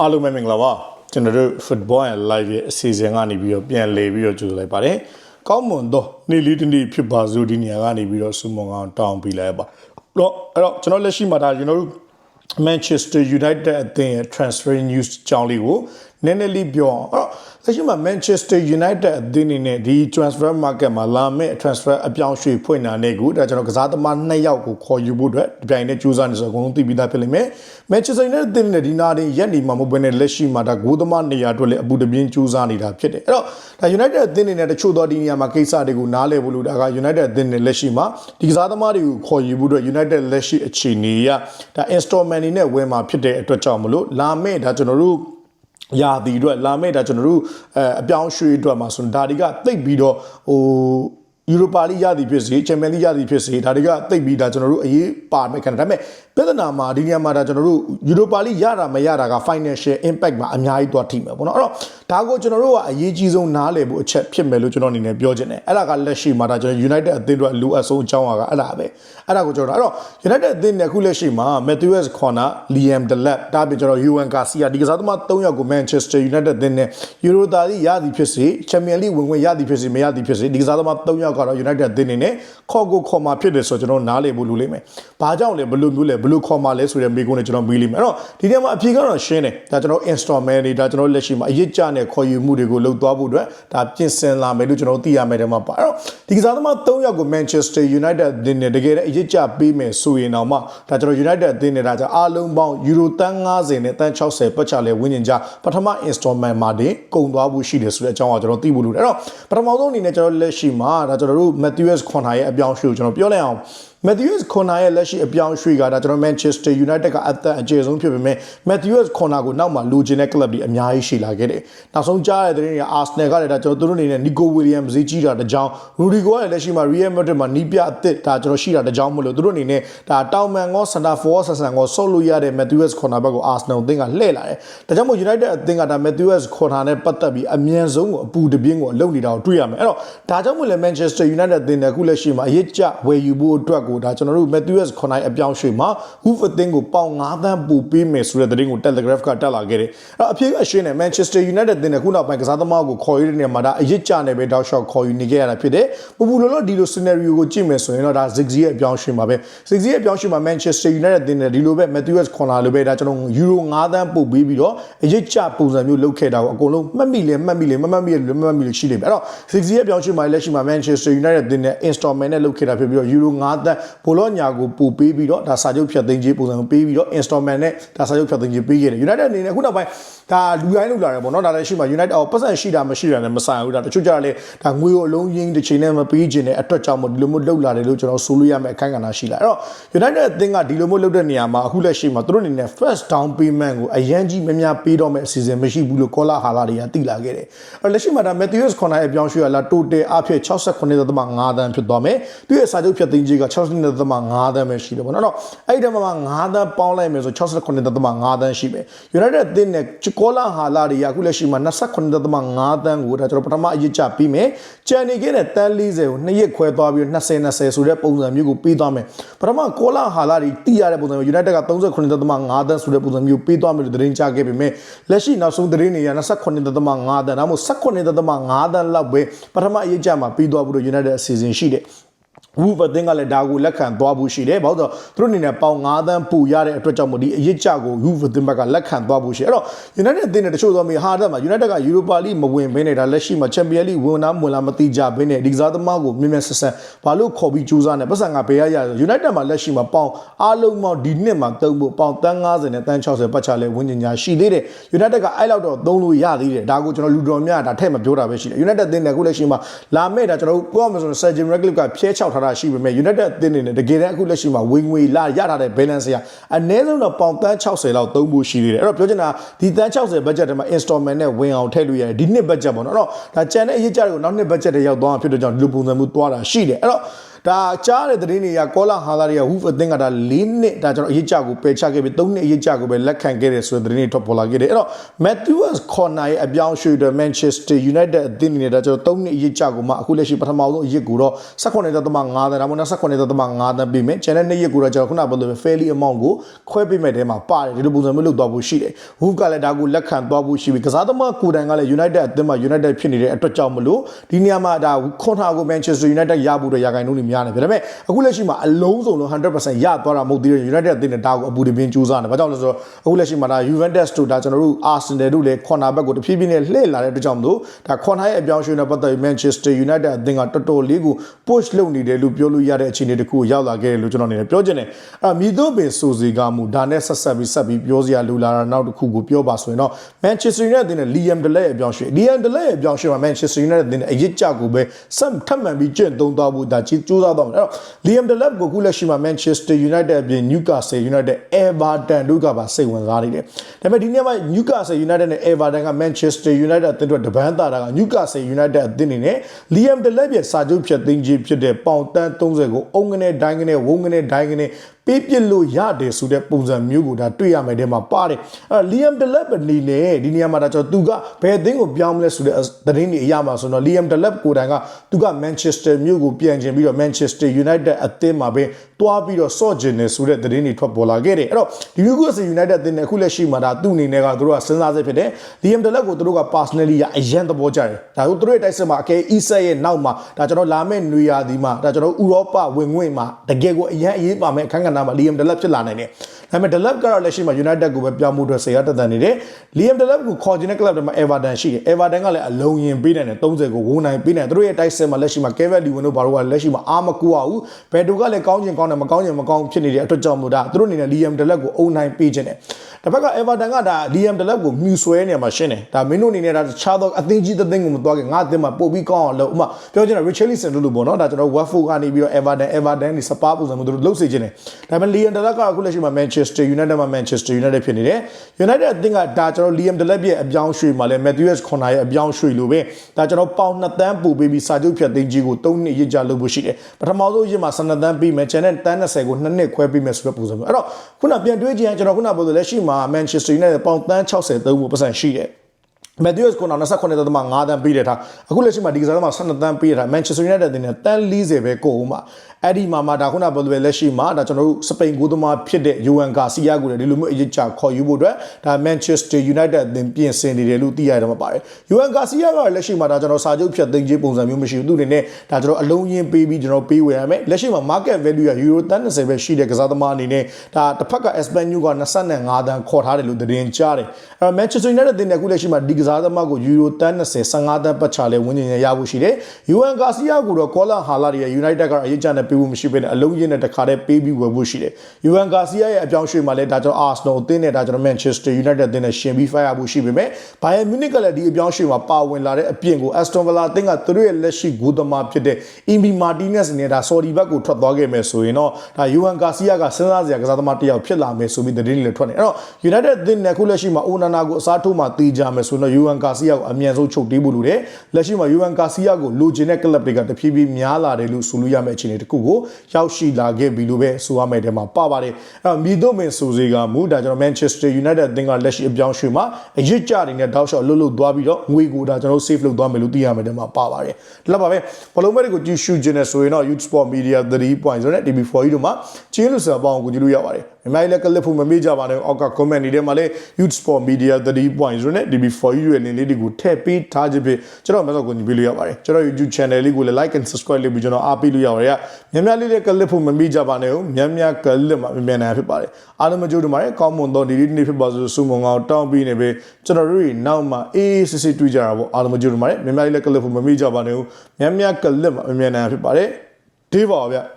အားလုံးပဲမင်္ဂလာပါကျွန်တော်တို့ football and live ရဲ့အစီအစဉ်ကနေပြီးတော့ပြန်လည်ပြီးတော့ကြိုဆိုလိုက်ပါတယ်ကောင်းမွန်တော့နေ့လေးတစ်နေ့ဖြစ်ပါစို့ဒီနေရာကနေပြီးတော့စုမုံအောင်တောင်းပေးလိုက်ပါတော့အဲ့တော့ကျွန်တော်လက်ရှိမှာဒါကျွန်တော်တို့ Manchester United အသင်းရဲ့ transfer news အကြောင်းလေးကို နည်းနည်းလေးပြောအောင်အဲ့တော့လက်ရှိမှာ Manchester United အသင်းအနေနဲ့ဒီ transfer market မှာလာမယ့် transfer အပြောင်းရွှေ့ဖွင့်တာနဲ့ကိုဒါကျွန်တော်ကစားသမား2ယောက်ကိုခေါ်ယူဖို့အတွက်ဒီပြိုင်နဲ့ကြိုးစားနေဆိုတော့အကုန်လုံးသိပြီးသားဖြစ်လိမ့်မယ် Manchester United အသင်းနဲ့ဒီနာတင်ရက်နေမှာမဟုတ်ဘဲနဲ့လက်ရှိမှာဒါဂိုးသမားနေရာအတွက်လည်းအပူတပြင်းကြိုးစားနေတာဖြစ်တယ်အဲ့တော့ဒါ United အသင်းအနေနဲ့တချို့သောဒီနေရာမှာကိစ္စတွေကိုနားလည်ဖို့လို့ဒါက United အသင်းနဲ့လက်ရှိမှာဒီကစားသမားတွေကိုခေါ်ယူဖို့အတွက် United လက်ရှိအခြေအနေရဒါ installment တွေနဲ့ဝယ်မှာဖြစ်တဲ့အတွက်ကြောင့်မလို့လာမယ့်ဒါကျွန်တော်တို့ ရာသီအတွက်လာမယ့်ဒါကျွန်တော်တို့အဲအပြောင်းရွှေ့အတွက်မှာဆိုရင်ဒါတွေကတိတ်ပြီးတော့ဟို ယူရိုပါလိရသည်ဖြစ်စေချန်ပီယံလိရသည်ဖြစ်စေဒါတွေကတိတ်ပြီးဒါကျွန်တော်တို့အရေးပါမယ်ခံတယ်ဒါပေမဲ့ပြဿနာမှာဒီနေရာမှာဒါကျွန်တော်တို့ယူရိုပါလိရတာမရတာက financial impact မှာအများကြီးသွားထိမယ်ပေါ့နော်အဲ့တော့ဒါကိုကျွန်တော်တို့ကအရေးကြီးဆုံးနားလည်ဖို့အချက်ဖြစ်မယ်လို့ကျွန်တော်အနေနဲ့ပြောချင်တယ်အဲ့ဒါကလက်ရှိမှာဒါကျွန်တော် United အသင်းတို့လိုအပ်ဆုံးအကြောင်းအရာကအဲ့ဒါပဲအဲ့ဒါကိုကျွန်တော်အဲ့တော့ United အသင်းနဲ့အခုလက်ရှိမှာ Matthews Corner Liam Delap ဒါပြင်ကျွန်တော် UN Garcia ဒီကစားသမား၃ယောက်ကို Manchester United အသင်းနဲ့ Euro တာသည်ရသည်ဖြစ်စေ Champions League ဝင်ဝင်ရသည်ဖြစ်စေမရသည်ဖြစ်စေဒီကစားသမား၃ယောက် York ကတော့ United အသင်းအနေနဲ့ခေါ်ကိုခေါ်မှာဖြစ်တယ်ဆိုတော့ကျွန်တော်နားလည်ဖို့လိုလိမ့်မယ်။ဘာကြောင့်လဲဘယ်လိုမျိုးလဲဘယ်လိုခေါ်မှာလဲဆိုတဲ့မိကုန်းနဲ့ကျွန်တော်မေးလိမ့်မယ်။အဲ့တော့ဒီထဲမှာအဖြေကတော့ရှင်းတယ်။ဒါကျွန်တော် installment တွေဒါကျွန်တော်လက်ရှိမှာအရစ်ကြနဲ့ခေါ်ယူမှုတွေကိုလှုပ်သွားဖို့အတွက်ဒါပြင်ဆင်လာမယ်လို့ကျွန်တော်သိရမယ်တဲ့မှာပါ။အဲ့တော့ဒီကစားသမား၃ယောက်ကို Manchester United အသင်းနဲ့တကယ်တည်းအရစ်ကြပေးမယ်ဆိုရင်တော့မှဒါကျွန်တော် United အသင်းနဲ့ဒါကြောင့်အားလုံးပေါင်း Euro တန်း90နဲ့တန်း60ပတ်ချလဲဝင်းကျင်ကြပထမ installment မှာတင်ကုန်သွားဖို့ရှိတယ်ဆိုတဲ့အကြောင်းကိုကျွန်တော်သိဖို့လိုတယ်။အဲ့တော့ပထမဆုံးအနေနဲ့ကျွန်တော်လက်ရှိမှာဒါကျွန်တော်တို့ Matthews ခွန်ဟာရဲ့အပြောင်းအရွှေ့ကိုကျွန်တော်ပြောလိုက်အောင် Matthews Corner ရဲ့လက်ရှိအပြောင်းအရွှေ့ကဒါကျွန်တော် Manchester United ကအသက်အကျယ်ဆုံးဖြစ်ပေမဲ့ Matthews Corner ကိုနောက်မှလိုချင်တဲ့ club တွေအများကြီးရှိလာခဲ့တယ်။နောက်ဆုံးကြားရတဲ့သတင်းတွေက Arsenal ကလည်းဒါကျွန်တော်တို့အနေနဲ့ Nico Williams ဈေးကြီးတာတကြောင် Rudiger ကလည်းလက်ရှိမှာ Real Madrid မှာနီးပြအသစ်ဒါကျွန်တော်ရှိတာတကြောင်မလို့သူတို့အနေနဲ့ဒါတောင်မန်ကော center forward ဆန်ဆန်ကောဆုတ်လို့ရတဲ့ Matthews Corner ဘက်ကို Arsenal အသင်းကလှည့်လာတယ်။ဒါကြောင့်မို့ United အသင်းကဒါ Matthews Corner နဲ့ပတ်သက်ပြီးအမြန်ဆုံးကိုအပူတပြင်းကိုအလုပ်နေတာကိုတွေ့ရမယ်။အဲ့တော့ဒါကြောင့်မို့လဲ Manchester United အသင်းနဲ့အခုလက်ရှိမှာအရေးကြဝယ်ယူဖို့အတွက်ကိုဒါကျွန်တော်တို့ Matthews ခွန်နိုင်အပြောင်းရွှေ့မှာ Hoof အသင်းကိုပေါင်9သန်းပို့ပေးမယ်ဆိုတဲ့သတင်းကို Telegraph ကတက်လာခဲ့တယ်။အဲ့တော့အဖြစ်အရှင်းနဲ့ Manchester United အသင်းနဲ့ခုနောက်ပိုင်းကစားသမားကိုခေါ်ယူတဲ့နေရာမှာဒါအရစ်ကြနေပဲတောက်လျှောက်ခေါ်ယူနေခဲ့ရတာဖြစ်တယ်။ပူပူလောလောဒီလို scenario ကိုကြည့်မယ်ဆိုရင်တော့ဒါ Ziggy ရဲ့အပြောင်းရွှေ့မှာပဲ Ziggy ရဲ့အပြောင်းရွှေ့မှာ Manchester United အသင်းနဲ့ဒီလိုပဲ Matthews ခွန်လာလိုပဲဒါကျွန်တော် Euro 9သန်းပို့ပေးပြီးတော့အရစ်ကြပုံစံမျိုးလုပ်ခဲ့တာကိုအကုန်လုံးမှတ်မိလဲမှတ်မိလဲမမှတ်မိလဲမမှတ်မိလဲရှိလိမ့်မယ်။အဲ့တော့ Ziggy ရဲ့အပြောင်းရွှေ့မှာလက်ရှိမှာ Manchester United အသင်းနဲ့ installment နဲ့လုပ်ခဲ့တာဖြစ်ပြီးတော့ Euro 9သန်းဘောလောညာကိုပို့ပေးပြီးတော့ဒါစာချုပ်ဖြတ်သိမ်းခြင်းပုံစံမျိုးပေးပြီးတော့ installment နဲ့ဒါစာချုပ်ဖြတ်သိမ်းခြင်းပေးခဲ့တယ် United အနေနဲ့ခုနောက်ပိုင်းဒါလူတိုင်းလုပ်လာတယ်ပေါ့နော်ဒါလည်းရှိမှာ United အော်ပတ်စံရှိတာမရှိတာလည်းမဆိုင်ဘူးဒါတချို့ကြတာလေဒါငွေကိုအလုံးရင်းတစ်ချိန်နဲ့မပေးခြင်းတဲ့အတွက်ကြောင့်မို့ဒီလိုမျိုးလုပ်လာတယ်လို့ကျွန်တော်ဆိုလို့ရမယ်အခန်းကဏ္ဍရှိလာအဲ့တော့ United အသင်းကဒီလိုမျိုးလုပ်တဲ့နေရာမှာအခုလက်ရှိမှာသူတို့အနေနဲ့ first down payment ကိုအရန်ကြီးများများပေးတော့မယ်အစီအစဉ်မရှိဘူးလို့ကောလာဟာလာတွေကတိလာခဲ့တယ်အဲ့လက်ရှိမှာဒါ Matthews Corner ရဲ့ပြောင်းရွှေ့ရလာ total အဖြစ်69.5တန်းဖြစ်သွားမယ်သူရဲ့စာချုပ်ဖြတ်သိမ်းခြင်းက69.5တန်းပဲရှိတယ်ပေါ့နော်အဲ့ဒီမှာ9တန်းပေါင်းလိုက်မယ်ဆို69.5တန်းရှိမယ် United အသင်းနဲ့ကောလာဟာလာတွေကအခုလက်ရှိမှာ29.5တန်းကိုဒါကျွန်တော်ပထမအရေးချပြီးမယ်ကြံနေခဲ့တဲ့တန်း40ကိုနှစ်ရက်ခွဲသွားပြီး20 20ဆိုတဲ့ပုံစံမျိုးကိုပေးသွားမယ်ပထမကောလာဟာလာတွေတီးရတဲ့ပုံစံမျိုး United က39.5တန်းဆိုတဲ့ပုံစံမျိုးပေးသွားမယ်လို့သတင်းကြားခဲ့ပေမဲ့လက်ရှိနောက်ဆုံးသတင်းတွေက29.5တန်းဒါမှမဟုတ်18.5တန်းလောက်ပဲပထမအရေးချမှာပြီးသွားဖို့ United အစီအစဉ်ရှိတယ် ဝူဖအသင်းကလည်းဒါကိုလက်ခံသွားဖို့ရှိတယ်။ဘာလို့ဆိုတော့သူတို့အနေနဲ့ပေါင်9သန်းပူရတဲ့အတွက်ကြောင့်မို့ဒီအရစ်ကြကိုဝူဖအသင်းဘက်ကလက်ခံသွားဖို့ရှိတယ်။အဲ့တော့ United အသင်းနဲ့တချို့သောမီဟာတက်မှာ United က Europa League မဝင်ဘဲနဲ့ဒါလက်ရှိမှာ Champions League ဝင်နာဝင်လာမတိကြဘဲနဲ့ဒီကစားသမားကိုမြင်မြန်ဆက်ဆက်ဘာလို့ခေါ်ပြီးကြိုးစားနေပတ်စံကဘယ်ရရ United မှာလက်ရှိမှာပေါင်အားလုံးပေါင်းဒီနှစ်မှာတုံးဖို့ပေါင်တန်း90နဲ့တန်း60ပတ်ချလဲဝင်းကျင်ညာရှိသေးတယ်။ United ကအဲ့လောက်တော့သုံးလို့ရသေးတယ်။ဒါကိုကျွန်တော်လူတော်များဒါထည့်မပြောတာပဲရှိတယ်။ United အသင်းနဲ့အခုလက်ရှိမှာလာမဲ့ဒါကျွန်တော်တို့ပြောမှဆိုရင် Sergio Ratcliffe ကဖျဲချောက်ထားတာရှိပေမဲ့ United အသင်းနေနဲ့တကယ်တမ်းအခုလက်ရှိမှာဝင်ငွေလာရထားတဲ့ balance ရအနည်းဆုံးတော့ပေါင်တန်း60လောက်သုံးဖို့ရှိသေးတယ်အဲ့တော့ပြောချင်တာဒီတန်း60 budget ထဲမှာ installment နဲ့ဝင်အောင်ထည့်လို့ရတယ်ဒီနှစ် budget ပေါ့နော်အဲ့တော့ဒါကြံတဲ့အရေးကြတွေကိုနောက်နှစ် budget တွေရောက်သွားမှာဖြစ်တဲ့ကြောင့်ဒီလိုပုံစံမျိုးသွားတာရှိတယ်အဲ့တော့ ဒါကြားတဲ့သတင်းတွေကကောလာဟာလာတွေကဟူဖအသင်းကဒါ၄နှစ်ဒါကျွန်တော်အရေးကြကိုပယ်ချခဲ့ပြီး၃နှစ်အရေးကြကိုပဲလက်ခံခဲ့တယ်ဆိုတဲ့သတင်းတွေထွက်ပေါ်လာခဲ့တယ်အဲ့တော့ Matthews Corner ရဲ့အပြောင်းရွှေ့တဲ့ Manchester United အသင်းအနေနဲ့ဒါကျွန်တော်၃နှစ်အရေးကြကိုမှအခုလက်ရှိပထမဆုံးအရေးကိုတော့18.5တန်းဒါမှမဟုတ်18.5တန်းပေးမယ်ကျန်တဲ့နှစ်ရက်ကိုတော့ကျွန်တော်ခုနပြောသလို fairly amount ကိုခွဲပေးမဲ့တဲမှာပါတယ်ဒီလိုပုံစံမျိုးလုပ်သွားဖို့ရှိတယ်ဟူကလည်းဒါကိုလက်ခံသွားဖို့ရှိပြီကစားသမားကိုတိုင်ကလည်း United အသင်းမှာ United ဖြစ်နေတဲ့အတွက်ကြောင့်မလို့ဒီနေရာမှာဒါခွန်ထာကို Manchester United ရဖို့တော့ရာဂိုင်နှုန်းတွေများနေပြီဒါပေမဲ့အခုလက်ရှိမှာအလုံးစုံလုံး100%ရသွားတာမဟုတ်သေးတဲ့ United အသင်းနဲ့ဒါကိုအပူတပင်းကြိုးစားနေဘာကြောင့်လဲဆိုတော့အခုလက်ရှိမှာဒါ Juventus တို့ဒါကျွန်တော်တို့ Arsenal တို့လည်းခွန်ထာဘက်ကိုတဖြည်းဖြည်းနဲ့လှည့်လာတဲ့အတွက်ကြောင့်မလို့ဒါခွန်ထာရဲ့အပြောင်းအရွှေ့နဲ့ပတ်သက်ပြီး Manchester United အသင်းကတော်တော်လေးကို push လုပ်နေတယ်လို့ပြောလို့ရတဲ့အခြေအနေတစ်ခုကိုရောက်လာခဲ့တယ်လို့ကျွန်တော်အနေနဲ့ပြောချင်တယ်အဲ့မြည်တော့ပင်ဆိုစီကမူဒါနဲ့ဆက်ဆက်ပြီးဆက်ပြီးပြောစရာလိုလာတာနောက်တစ်ခုကိုပြောပါဆိုရင်တော့ Manchester United အသင်းနဲ့ Liam Delap ရဲ့အပြောင်းအရွှေ့ Liam Delap ရဲ့အပြောင်းအရွှေ့မှာ Manchester United အသင်းနဲ့အရစ်ကြကိုပဲဆက်ထပ်မံပြီးကျင့်သုံးသွားဖို့ဒါကြီးစူးစမ်းသွားမယ်အဲ့တော့ Liam Delap ကိုခုလက်ရှိမှာ Manchester United အပြင် Newcastle United Everton တို့ကပါစိတ်ဝင်စားနေတယ်ဒါပေမဲ့ဒီနေ့မှာ Newcastle United နဲ့ Everton က Manchester United အသင်းတို့တပန်းတာတာက Newcastle United အသင်းနေနဲ့ Liam Delap ရဲ့စာချုပ်ဖြတ်သိမ်းခြင်းဖြစ်တဲ့ပေါင်တန်း30ကိုအုံကနေဒိုင်းကနေဝုံကနေဒိုင်းကနေ ပေးပစ်လို့ရတယ်ဆိုတဲ့ပုံစံမျိုးကိုဒါတွေ့ရမယ်တဲ့မှာပါတယ်အဲလီယမ်ဒလက်အနေနဲ့ဒီနေရာမှာဒါကျွန်တော်သူကဘယ်အသင်းကိုပြောင်းမလဲဆိုတဲ့သတင်းတွေအရမှာဆိုတော့လီယမ်ဒလက်ကိုတိုင်ကသူကမန်ချက်စတာမြို့ကိုပြန်ချင်ပြီးတော့မန်ချက်စတာယူနိုက်တက်အသင်းမှာပဲတွားပြီးတော့ဆော့ကျင်နေဆိုတဲ့သတင်းတွေထွက်ပေါ်လာခဲ့တယ်အဲ့တော့ဒီနျူကာဆယ်ယူနိုက်တက်အသင်းနဲ့အခုလက်ရှိမှာဒါသူ့အနေနဲ့ကသူတို့ကစဉ်းစားစိတ်ဖြစ်တယ်လီယမ်ဒလက်ကိုသူတို့က personally အရန်သဘောကျတယ်ဒါကိုသူတို့ရဲ့တိုက်စစ်မှာအကယ်အီဆက်ရဲ့နောက်မှာဒါကျွန်တော်လာမယ့်နွေရာသီမှာဒါကျွန်တော်ဥရောပဝင်ငွေမှာတကယ်ကိုအရန်အရေးပါမယ်အခန်းကဏ္ဍမှာလီယမ်ဒလက်ဖြစ်လာနိုင်တယ် ဒါပေမဲ့ Delap ကတော့လက်ရှိမှာ United ကိုပဲပြောင်းမှုအတွက်ဆေရတက်တန်နေတယ် Liam Delap ကိုခေါ်ခြင်းတဲ့ club တွေမှာ Everton ရှိတယ် Everton ကလည်းအလုံးရင်ပေးနိုင်တယ်30ကိုဝန်းနိုင်ပေးနိုင်တယ်သူတို့ရဲ့တိုက်စစ်မှာလက်ရှိမှာ Kevin Lewin တို့ဘာလို့ကလက်ရှိမှာအာမကူအောင်ဘယ်သူကလည်းကောင်းချင်ကောင်းတယ်မကောင်းချင်မကောင်းဖြစ်နေတဲ့အတွက်ကြောင့်မို့ဒါသူတို့အနေနဲ့ Liam Delap ကိုအုံနိုင်ပေးခြင်းတယ်တစ်ဖက်က Everton ကဒါ Liam Delap ကိုမြူဆွဲနေမှာရှင်းတယ်ဒါမင်းတို့အနေနဲ့ဒါတခြားသောအသင်းကြီးတစ်သင်းကိုမသွားခင်ငါအသင်းမှာပို့ပြီးကောင်းအောင်လုပ်ဥမာပြောချင်တာ Richarlison လို့လို့ပေါ့နော်ဒါကျွန်တော် Watford ကနေပြီးတော့ Everton Everton နေစပါပုံစံမျိုးတို့လှုပ်စေခြင်းတယ်ဒါပေမဲ့ Liam Delap ကအခုလက်ရှိမှာ Manchester United မှာ Manchester United ဖြစ်နေတယ် United အသင်းကဒါကျွန်တော် Liam Delap ရဲ့အပြောင်းရွှေ့မှာလဲ Matthews Connor ရဲ့အပြောင်းရွှေ့လို့ပဲဒါကျွန်တော်ပေါင်2တန်းပို့ပေးပြီးစာချုပ်ဖြတ်သိမ်းကြီးကို3နှစ်ရစ်ကြလုပ်ဖို့ရှိတယ်ပထမဆုံးရစ်မှာ12တန်းပြီးမယ်ကျန်တဲ့တန်း20ကို2နှစ်ခွဲပြီးမယ်ဆိုတဲ့ပုံစံမျိုးအဲ့တော့ခုနပြန်တွေးကြည့်ရင်ကျွန်တော်ခုနပြောသလိုလက်ရှိမှာ Manchester United ပေါင်တန်း60သုံးဖို့ပတ်စံရှိတယ် မက်သီးယပ်စ်ကိုနောက်29တသမ5တန်းပေးတဲ့ထားအခုလက်ရှိမှာဒီကစားသမား12တန်းပေးတဲ့ထားမန်ချက်စတာယူနိုက်တက်အသင်းနဲ့တန်း40ပဲကိုဦးမှာအဲ့ဒီမှာမှဒါခုနပြောလို့ပဲလက်ရှိမှာဒါကျွန်တော်တို့စပိန်ကိုသမားဖြစ်တဲ့ယိုအန်ကာစီယာကိုလည်းဒီလိုမျိုးအရေးချခေါ်ယူဖို့အတွက်ဒါမန်ချက်စတာယူနိုက်တက်အသင်းပြင်ဆင်နေတယ်လို့သိရတယ်မှာပါတယ်ယိုအန်ကာစီယာကလက်ရှိမှာဒါကျွန်တော်စာချုပ်ဖြတ်သိမ်းခြင်းပုံစံမျိုးမရှိဘူးသူအနေနဲ့ဒါကျွန်တော်အလုံးရင်းပေးပြီးကျွန်တော်ပေးဝယ်ရမယ်လက်ရှိမှာ market value ကယူရိုတန်း30ပဲရှိတဲ့ကစားသမားအနေနဲ့ဒါတစ်ဖက်က Espanyol က25တန်းခေါ်ထားတယ်လို့သတင်းကြားတယ်အဲ့တော့ Manchester United အသင်းနဲ့အခုလက်ရှိမှာဒီကစားသမားကိုယူရိုတန်း20 15တန်းပတ်ချလဲဝင်းကျင်ရဖို့ရှိတယ်။ UN Garcia ကိုတော့ Colin Hala ရဲ့ United ကအရေးကြနဲ့ပေးဖို့မရှိဘဲနဲ့အလုံးရင်းနဲ့တခါတည်းပေးပြီးဝယ်ဖို့ရှိတယ်။ UN Garcia ရဲ့အပြောင်းရွှေ့မှာလဲဒါကျွန်တော် Arsenal အသင်းနဲ့ဒါကျွန်တော် Manchester United အသင်းနဲ့ရှင်ပြီး fire ဖို့ရှိပေမဲ့ Bayern Munich ကလည်းဒီအပြောင်းရွှေ့မှာပါဝင်လာတဲ့အပြင်ကို Aston Villa အသင်းကသူတို့ရဲ့လက်ရှိဂိုးသမားဖြစ်တဲ့ Emi Martinez နဲ့ဒါ Saudi ဘက်ကိုထွက်သွားခဲ့မယ်ဆိုရင်တော့ဒါ UN Garcia ကစဉ်းစားစရာကစားသမားတစ်ယောက်ဖြစ်လာမယ်ဆိုပြီးသတင်းတွေလည်းထွက်နေ။အဲ့တော့ United အသင်းနဲ့ခုလက်ရှိမှာ Onana ကိုအစားထိုးမှတီးကြမယ်ဆိုတော့ UN Garcia ကိုအမြန်ဆုံးချုပ်တီးဖို့လိုတယ်လက်ရှိမှာ UN Garcia ကိုလိုချင်တဲ့ club တွေကတဖြည်းဖြည်းများလာတယ်လို့ဆိုလို့ရမယ့်အခြေအနေတစ်ခုကိုရောက်ရှိလာခဲ့ပြီလို့ပဲဆိုရမယ့်တဲမှာပါပါတယ်အဲ့တော့မီဒိုမင်ဆိုစေကမူဒါကျွန်တော် Manchester United အသင်းကလက်ရှိအပြောင်းရွှေ့မှာအရစ်ကြနေတဲ့တောက်လျှောက်လှုပ်လှုပ်သွားပြီးတော့ငွေကိုဒါကျွန်တော် save လုပ်သွားမယ်လို့သိရမယ့်တဲမှာပါပါတယ်ဒီလောက်ပါပဲဘလုံးမဲတွေကိုကြည့်ရှုခြင်းနဲ့ဆိုရင်တော့ Youth Sport Media 3.0နဲ့ TV4 တို့မှာချင်းလူစာပေါင်းကိုကြည့်လို့ရပါတယ်မြန်မာလည်းကလစ်ဖို့မမေ့ကြပါနဲ့အောက်က comment တွေထဲမှာလည်း Youth Sport Media 3.0နဲ့ TV4 ရဲ့ link လေးတွေကိုထည့်ပေးထားခြင်းဖြင့်ကျွန်တော်မဆောက်ကိုညီပေးလို့ရပါတယ်ကျွန်တော် YouTube channel လေးကိုလည်း like and subscribe လုပ်ပြီးကျွန်တော်အားပေးလို့ရပါတယ်မြန်မြန်လေးလည်းကလစ်ဖို့မမေ့ကြပါနဲ့မြန်မြန်ကလစ်မှာမြန်မြန်နိုင်ဖြစ်ပါတယ်အားလုံးမကြိုးတူပါတယ်ကောင်းမွန်သောဒီဒီနေ့ဖြစ်ပါစို့ဆုမွန်ကောင်တောင်းပြီးနေပြီကျွန်တော်တို့တွေနောက်မှအေးစစ်စစ်တွေ့ကြတာပေါ့အားလုံးမကြိုးတူပါတယ်မြန်မြန်လေးလည်းကလစ်ဖို့မမေ့ကြပါနဲ့မြန်မြန်ကလစ်မှာမြန်မြန်နိုင်ဖြစ်ပါတယ်ဒီပါဗျ